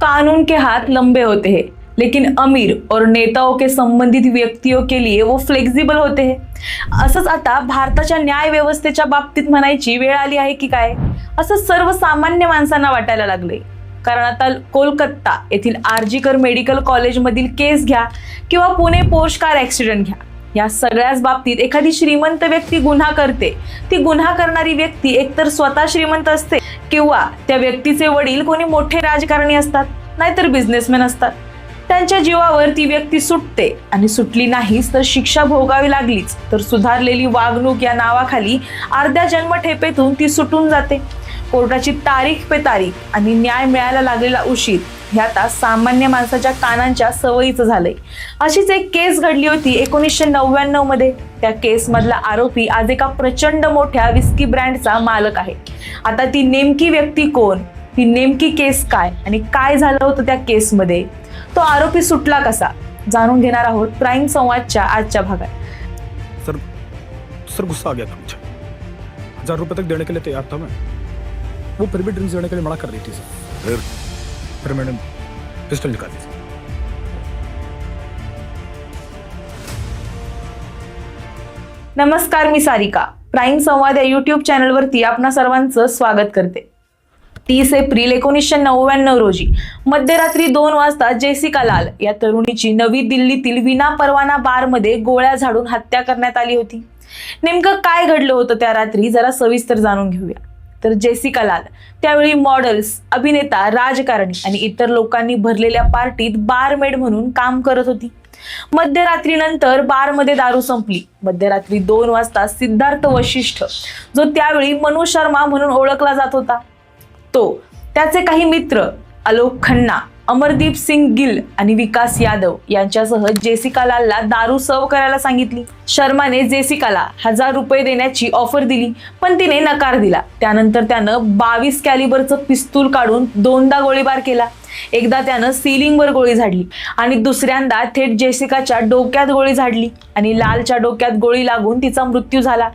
कानून के हाथ लंबे होते हैं लेकिन अमीर और नेताओं के संबंधित व्यक्तियों के लिए वो फ्लेक्झिबल होते हैं। असंच आता भारताच्या न्याय व्यवस्थेच्या बाबतीत म्हणायची वेळ आली आहे की काय? असं सर्वसामान्य माणसांना वाटायला लागले. कारण आता कोलकाता येथील आरजीकर मेडिकल कॉलेजमधील केस घ्या किंवा पुणे पोर्श कार ॲक्सिडेंट घ्या. या सगळ्याच बाबतीत एखादी श्रीमंत व्यक्ती गुन्हा करते. ती गुन्हा करणारी व्यक्ती एकतर स्वतः श्रीमंत असते किंवा त्या व्यक्तीचे वडील कोणी मोठे राजकारणी असतात नाहीतर बिझनेसमॅन असतात. त्यांच्या जीवावर ती व्यक्ती सुटते आणि सुटली नाहीच तर शिक्षा भोगावी लागलीच तर सुधारलेली वागणूक या नावाखाली अर्ध्या जन्मठेपेतून ती सुटून जाते. कोर्टाची तारीख पे तारीख आणि न्याय मिळायला लागलेला उशीर हे आता सामान्य माणसाच्या कानांच्या सवयीचं झालंय. अशीच एक केस घडली होती एकोणीसशे नव्याण्णवमध्ये. त्या केस मधला आरोपी आज एका प्रचंड मोठ्या विस्की ब्रँडचा मालक आहे. आता ती नेमकी व्यक्ती कोण? ती नेमकी केस काय? आणि काय झालं होतं त्या केसमध्ये? तो आरोपी सुटला कसा? जाणून घेणार आहोत प्राईम संवादच्या आजच्या भागात. सर सर गुस्सा आ गया था मुझे हजार रुपये तक देने के लिए तैयार था मैं. वो फिर भी ड्रिंक्स देने के लिए मना कर रही थी सर। फिर? फिर मैंने पिस्टल निकाली सर नमस्कार मी सारिका। प्राईम संवाद या युट्यूब चॅनलवरती आपणा सर्वांचं स्वागत करते. तीस एप्रिल एकोणीसशे नव्याण्णव रोजी मध्यरात्री दोन वाजता जेसिका लाल या तरुणीची नवी दिल्लीतील विना परवाना बारमध्ये गोळ्या झाडून हत्या करण्यात आली होती. नेमकं काय घडलं होतं त्या रात्री जरा सविस्तर जाणून घेऊया. तर जेसिका लाल. त्यावेळी मॉडेल्स अभिनेता राजकारणी आणि इतर लोकांनी भरलेल्या पार्टीत बारमेड म्हणून काम करत होती. मध्यरात्रीनंतर बारमध्ये दारू संपली. मध्यरात्री दोन वाजता सिद्धार्थ वशिष्ठ जो त्यावेळी मनु शर्मा म्हणून ओळखला जात होता. तो त्याचे काही मित्र आलोक खन्ना अमरदीप सिंग गिल आणि विकास यादव यांच्यासह जेसिका लालला दारू सर्व करायला सांगितली. शर्माने जेसिकाला हजार रुपये देण्याची ऑफर दिली पण तिने नकार दिला. त्यानंतर त्यानं बावीस कॅलिबरचं पिस्तूल काढून दोनदा गोळीबार केला. एकदा त्यानं सिलिंगवर गोळी झाडली आणि दुसऱ्यांदा थेट जेसिकाच्या डोक्यात गोळी झाडली आणि लालच्या डोक्यात गोळी लागून तिचा मृत्यू झाला.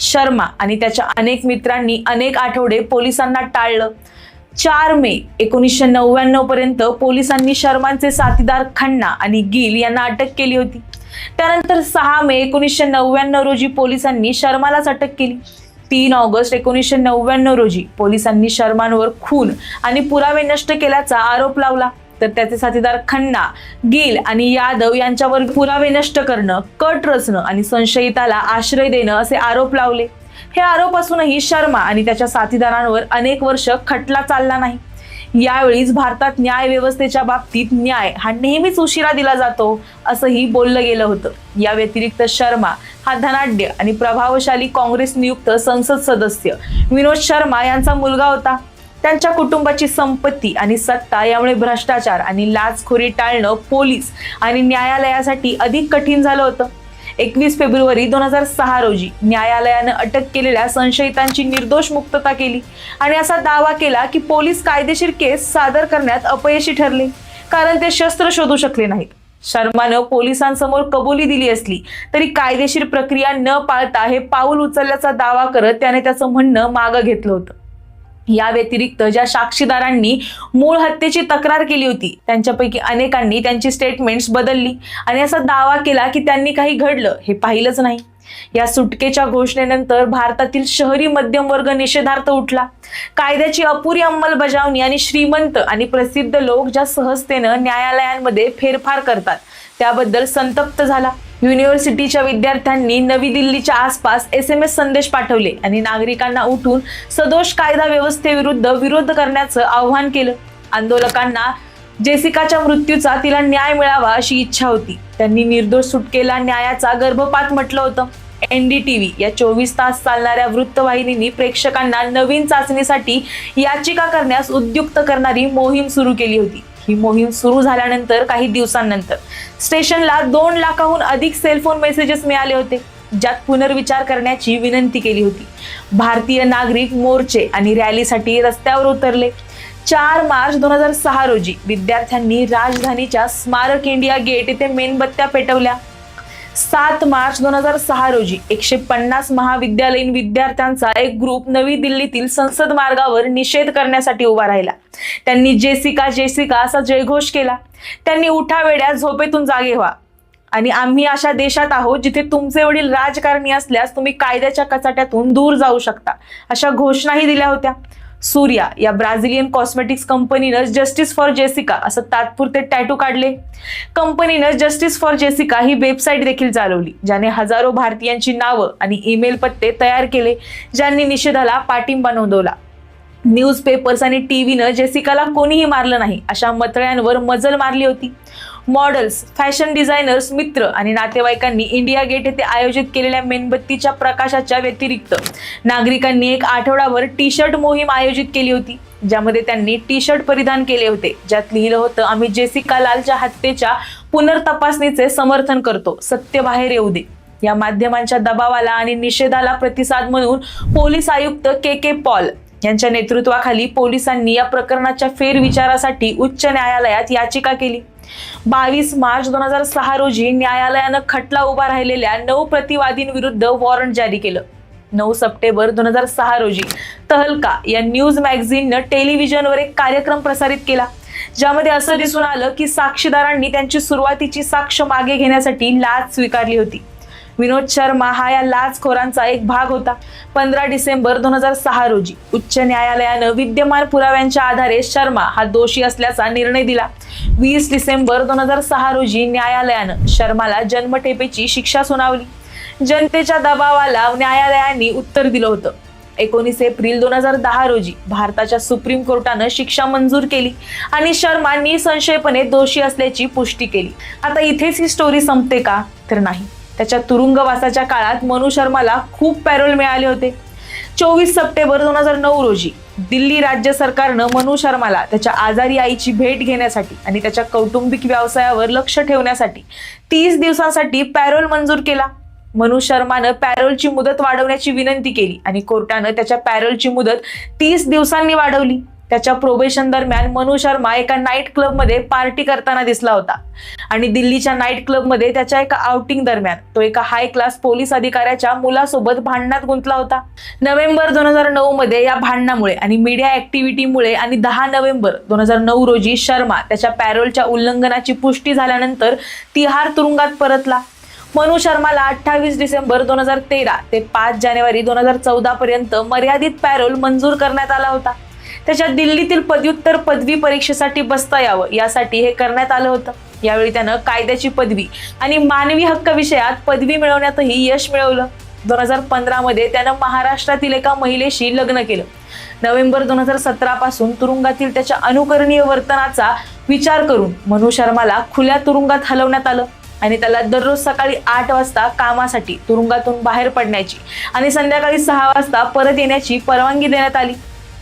शर्मा आणि त्याच्या अनेक मित्रांनी अनेक आठवडे पोलिसांना टाळलं. चार मे एकोणीसशे नव्याण्णव पर्यंत पोलिसांनी शर्मांचे साथीदार खन्ना आणि गिल यांना अटक केली होती. त्यानंतर सहा मे एकोणीसशे नव्याण्णव रोजी पोलिसांनी शर्मालाच अटक केली. तीन ऑगस्ट एकोणीसशे नव्याण्णव रोजी पोलिसांनी शर्मांवर खून आणि पुरावे नष्ट केल्याचा आरोप लावला. तर त्याचे साथीदार खन्ना गिल आणि यादव यांच्यावर पुरावे नष्ट करणं कट रचणं आणि संशयिताला आश्रय देणं असे आरोप लावले. हे आरोप असूनही शर्मा आणि त्याच्या साथीदारांवर अनेक वर्ष खटला चालला नाही. यावेळीच भारतात न्याय व्यवस्थेच्या बाबतीत न्याय हा नेहमीच उशिरा दिला जातो असंही बोललं गेलं होतं. या व्यतिरिक्त शर्मा हा धनाढ्य आणि प्रभावशाली काँग्रेस नियुक्त संसद सदस्य. विनोद शर्मा यांचा मुलगा होता. त्यांच्या कुटुंबाची संपत्ती आणि सत्ता यामुळे भ्रष्टाचार आणि लाचखोरी टाळणं पोलीस आणि न्यायालयासाठी अधिक कठीण झालं होतं. एकवीस फेब्रुवारी दोन हजार सहा रोजी न्यायालयानं अटक केलेल्या संशयितांची निर्दोष मुक्तता केली आणि असा दावा केला की पोलीस कायदेशीर केस सादर करण्यात अपयशी ठरले कारण ते शस्त्र शोधू शकले नाहीत. शर्मानं पोलिसांसमोर कबुली दिली असली तरी कायदेशीर प्रक्रिया न पाळता हे पाऊल उचलल्याचा दावा करत त्याने त्याचं म्हणणं मागं घेतलं होतं. या व्यतिरिक्त ज्या साक्षीदारांनी मूळ हत्येची तक्रार केली होती त्यांच्यापैकी अनेकांनी त्यांची स्टेटमेंट्स बदलली आणि असा दावा केला की त्यांनी काही घडलं हे पाहिलंच नाही. या सुटकेच्या घोषणेनंतर भारतातील शहरी मध्यम वर्ग निषेधार्थ उठला. कायद्याची अपुरी अंमलबजावणी आणि श्रीमंत आणि प्रसिद्ध लोक ज्या सहजतेनं न्यायालयांमध्ये फेरफार करतात त्याबद्दल संतप्त झाला. युनिव्हर्सिटीच्या विद्यार्थ्यांनी नवी दिल्लीच्या आसपास एस एम एस संदेश पाठवले. आणि नागरिकांना उठून सदोष कायदा व्यवस्थेविरुद्ध विरोध करण्याचं आव्हान केलं. आंदोलकांना जेसिकाच्या मृत्यूचा तिला न्याय मिळावा अशी इच्छा होती. त्यांनी निर्दोष सुटकेला न्यायाचा गर्भपात म्हटलं होतं. एनडीटीव्ही या चोवीस तास चालणाऱ्या वृत्तवाहिनींनी प्रेक्षकांना नवीन चाचणीसाठी याचिका करण्यास उद्युक्त करणारी मोहीम सुरू केली होती. ही मोहीम सुरू झाल्यानंतर काही दिवसांनंतर स्टेशनला दोन लाखाहून अधिक सेलफोन मेसेजेस मिळाले होते ज्यात पुनर्विचार करण्याची विनंती केली होती. भारतीय नागरिक मोर्चे आणि रॅलीसाठी रस्त्यावर उतरले. चार मार्च दोन हजार सहा रोजी विद्यार्थ्यांनी राजधानीच्या स्मारक इंडिया गेट येथे मेणबत्त्या पेटवल्या. सात मार्च दोन हजार सहा रोजी एकशे पन्नास महाविद्यालयीन विद्यार्थ्यांचा एक ग्रुप नवी दिल्लीतील संसद मार्गावर निषेध करण्यासाठी उभा राहिला. त्यांनी जेसिका जेसिका असा जयघोष केला. त्यांनी उठावेड्या झोपेतून जागे व्हा. आणि आम्ही अशा देशात आहोत जिथे तुमचे वडील राजकारणी असल्यास तुम्ही कायद्याच्या कचाट्यातून दूर जाऊ शकता. अशा घोषणाही दिल्या होत्या. सूर्या या ब्राझिलियन कॉस्मेटिक्स कंपनीनं जस्टिस फॉर जेसिका असं तात्पुरते टॅटू काढले. कंपनीनं जस्टिस फॉर जेसिका ही वेबसाईट देखील चालवली ज्याने हजारो भारतीयांची नावं आणि ईमेल पत्ते तयार केले ज्यांनी निषेधाला पाठिंबा नोंदवला. न्यूज पेपर्स आणि टीव्हीनं जेसिकाला कोणीही मारलं नाही अशा मतळ्यांवर मजल मारली होती. मॉडेल्स फॅशन डिझायनर्स मित्र आणि नातेवाईकांनी इंडिया गेट येथे आयोजित केलेल्या मेणबत्तीच्या प्रकाशाच्या व्यतिरिक्त नागरिकांनी एक आठवडाभर टी शर्ट मोहीम आयोजित केली होती ज्यामध्ये त्यांनी टी शर्ट परिधान केले होते ज्यात लिहिलं होतं आम्ही जेसिका लालच्या हत्येच्या पुनर्तपासणीचे समर्थन करतो सत्य बाहेर येऊ दे. या माध्यमांच्या दबावाला आणि निषेधाला प्रतिसाद म्हणून पोलीस आयुक्त के के पॉल यांच्या नेतृत्वाखाली पोलिसांनी या प्रकरणाच्या फेरविचारासाठी उच्च न्यायालयात याचिका केली. बावीस मार्च दोन हजार सहा रोजी न्यायालयानं खटला उभा राहिलेल्या नऊ प्रतिवादींविरुद्ध वॉरंट जारी केलं. नऊ सप्टेंबर दोन हजार सहा रोजी तहलका या न्यूज मॅगझिननं टेलिव्हिजनवर एक कार्यक्रम प्रसारित केला. ज्यामध्ये असं दिसून आलं की साक्षीदारांनी त्यांची सुरुवातीची साक्ष मागे घेण्यासाठी लाच स्वीकारली होती. विनोद शर्मा हा या लाचखोरांचा एक भाग होता. पंधरा डिसेंबर दोन हजार सहा रोजी उच्च न्यायालयानं विद्यमान पुराव्यांच्या आधारे शर्मा हा दोषी असल्याचा निर्णय दिला. वीस डिसेंबर दोन हजार सहा रोजी न्यायालयानं शर्माला जन्मठेपेची शिक्षा सुनावली. जनतेच्या दबावाला न्यायालयाने उत्तर दिलं होतं. एकोणीस एप्रिल दोन हजार दहा रोजी भारताच्या सुप्रीम कोर्टानं शिक्षा मंजूर केली आणि शर्मा निसंशयपणे दोषी असल्याची पुष्टी केली. आता इथेच ही स्टोरी संपते का? तर नाही. त्याच्या तुरुंगवासाच्या काळात मनु शर्माला खूप पॅरोल मिळाले होते. चोवीस सप्टेंबर दोन हजार नऊ रोजी दिल्ली राज्य सरकारनं मनु शर्माला त्याच्या आजारी आईची भेट घेण्यासाठी आणि त्याच्या कौटुंबिक व्यवसायावर लक्ष ठेवण्यासाठी तीस दिवसांसाठी पॅरोल मंजूर केला. मनु शर्मानं पॅरोलची मुदत वाढवण्याची विनंती केली आणि कोर्टानं त्याच्या पॅरोलची मुदत तीस दिवसांनी वाढवली. त्याच्या प्रोबेशन दरम्यान मनु शर्मा एका नाईट क्लबमध्ये पार्टी करताना दिसला होता. आणि दिल्लीच्या नाईट क्लबमध्ये त्याच्या एका आउटिंग दरम्यान तो एका हाय क्लास पोलीस अधिकाऱ्याच्या मुलासोबत भांडणात गुंतला होता. नोव्हेंबर दोन हजार नऊ मध्ये या भांडणामुळे आणि मीडिया ऍक्टिव्हिटीमुळे आणि दहा नोव्हेंबर दोन हजार नऊ रोजी शर्मा त्याच्या पॅरोलच्या उल्लंघनाची पुष्टी झाल्यानंतर तिहार तुरुंगात परतला. मनु शर्माला अठ्ठावीस डिसेंबर दोन हजार तेरा ते पाच जानेवारी दोन हजार चौदा पर्यंत मर्यादित पॅरोल मंजूर करण्यात आला होता. त्याच्या दिल्लीतील पदव्युत्तर पदवी परीक्षेसाठी बसता यावं यासाठी हे करण्यात आलं होतं. यावेळी त्यानं कायद्याची पदवी आणि मानवी हक्क विषयात पदवी मिळवण्यातही यश मिळवलं. दोन हजार पंधरामध्ये त्यानं महाराष्ट्रातील एका महिलेशी लग्न केलं. नोव्हेंबर दोन हजार सतरापासून तुरुंगातील त्याच्या अनुकरणीय वर्तनाचा विचार करून मनु शर्माला खुल्या तुरुंगात हलवण्यात आलं आणि त्याला दररोज सकाळी आठ वाजता कामासाठी तुरुंगातून बाहेर पडण्याची आणि संध्याकाळी सहा वाजता परत येण्याची परवानगी देण्यात आली.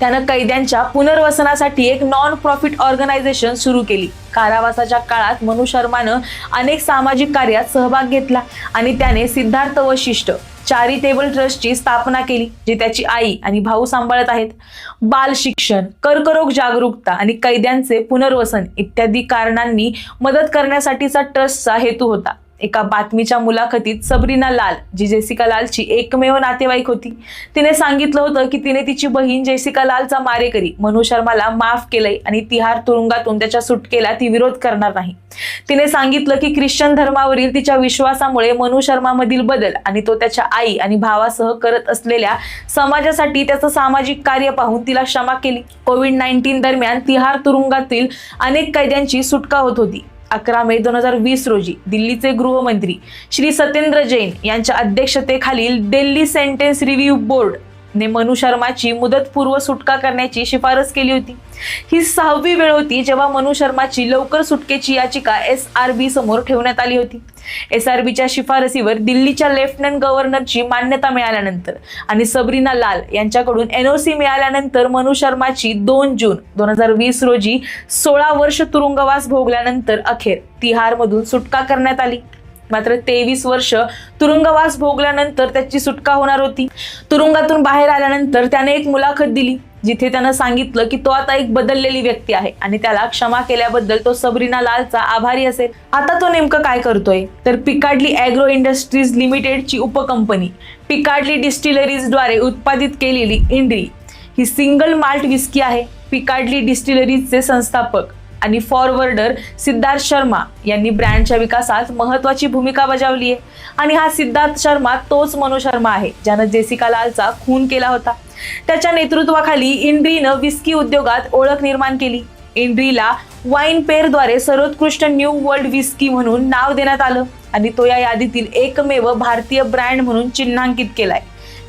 त्यानं कैद्यांच्या पुनर्वसनासाठी एक नॉन प्रॉफिट ऑर्गनायझेशन सुरू केली. कारावासाच्या काळात मनु शर्मानं अनेक सामाजिक कार्यात सहभाग घेतला आणि त्याने सिद्धार्थ वशिष्ठ चॅरिटेबल ट्रस्टची स्थापना केली जी त्याची आई आणि भाऊ सांभाळत आहेत. बाल शिक्षण कर्करोग जागरूकता आणि कैद्यांचे पुनर्वसन इत्यादी कारणांनी मदत करण्यासाठीचा ट्रस्टचा हेतू होता. एका बातमीच्या मुलाखतीत सबरीना लाल जी जेसिका लालची एकमेव नातेवाईक होती तिने सांगितलं होतं की तिने तिची बहीण जेसिका लालचा मारेकरी मनु शर्माला माफ केलंय आणि तिहार तुरुंगातून त्याच्या सुटकेला ती विरोध करणार नाही. तिने सांगितलं की ख्रिश्चन धर्मावरील तिच्या विश्वासामुळे मनु शर्मामधील बदल आणि तो त्याच्या आई आणि भावासह करत असलेल्या समाजासाठी त्याचं सामाजिक कार्य पाहून तिला क्षमा केली. कोविड नाईन्टीन दरम्यान तिहार तुरुंगातील अनेक कैद्यांची सुटका होत होती. अकरा मे दोन हजार वीस रोजी दिल्लीचे गृहमंत्री श्री सत्येंद्र जैन यांच्या अध्यक्षतेखालील दिल्ली सेंटेन्स रिव्ह्यू बोर्ड ने मनु शर्माची मुदतपूर्व सुटका करण्याची शिफारस केली होती. ही सहावी वेळ होती जेव्हा मनु शर्माची लवकर सुटकेची याचिका एस आर बी समोर ठेवण्यात आली होती. एस आर बीच्या शिफारसीवर दिल्लीच्या लेफ्टनंट गव्हर्नरची मान्यता मिळाल्यानंतर आणि सबरीना लाल यांच्याकडून एनओसी मिळाल्यानंतर मनु शर्माची दोन जून दोन हजार वीस रोजी सोळा वर्ष तुरुंगवास भोगल्यानंतर अखेर तिहारमधून सुटका करण्यात आली. मात्र तेवीस वर्ष तुरुंगवास भोगल्यानंतर त्याची सुटका होणार होती. तुरुंगातून बाहेर आल्यानंतर त्याने एक मुलाखत दिली जिथे त्यानं सांगितलं की तो आता एक बदललेली व्यक्ती आहे आणि त्याला क्षमा केल्याबद्दल तो सबरीना लालचा आभारी असेल. आता तो नेमकं काय करतोय? तर पिकाडली अॅग्रो इंडस्ट्रीज लिमिटेडची उपकंपनी पिकाडली डिस्टिलरीजद्वारे उत्पादित केलेली इंड्री ही सिंगल माल्ट विस्की आहे. पिकाडली डिस्टिलरीजचे संस्थापक आणि फॉरवर्डर सिद्धार्थ शर्मा यांनी ब्रँडच्या विकासात महत्वाची भूमिका बजावली आहे. आणि हा सिद्धार्थ शर्मा तोच मनु शर्मा आहे ज्यानं जेसिका लालचा खून केला होता. त्याच्या नेतृत्वाखाली इंड्रीनं विस्की उद्योगात ओळख निर्माण केली. इंड्रीला वाईन पेरद्वारे सर्वोत्कृष्ट न्यू वर्ल्ड विस्की म्हणून नाव देण्यात आलं. आणि तो या यादीतील एकमेव भारतीय ब्रँड म्हणून चिन्हांकित केलाय.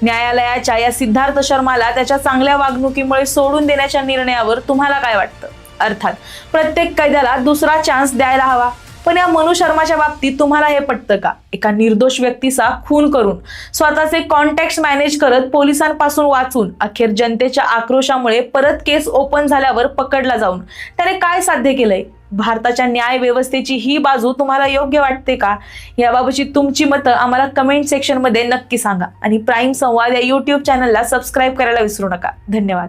न्यायालयाच्या या सिद्धार्थ शर्माला त्याच्या चांगल्या वागणुकीमुळे सोडून देण्याच्या निर्णयावर तुम्हाला काय वाटतं? अर्थात प्रत्येक कैद्याला दुसरा चान्स द्यायला हवा. पण या मनु शर्माच्या बाबतीत तुम्हाला हे पटतं का? एका निर्दोष व्यक्तीचा खून करून स्वतःचे कॉन्टॅक्ट मॅनेज करत पोलिसांपासून वाचून अखेर जनतेच्या आक्रोशामुळे परत केस ओपन झाल्यावर पकडला जाऊन त्याने काय साध्य केलंय? भारताच्या न्याय व्यवस्थेची ही बाजू तुम्हाला योग्य वाटते का? याबाबतची तुमची मतं आम्हाला कमेंट सेक्शनमध्ये नक्की सांगा. आणि प्राईम संवाद या यूट्यूब चॅनलला सबस्क्राईब करायला विसरू नका. धन्यवाद.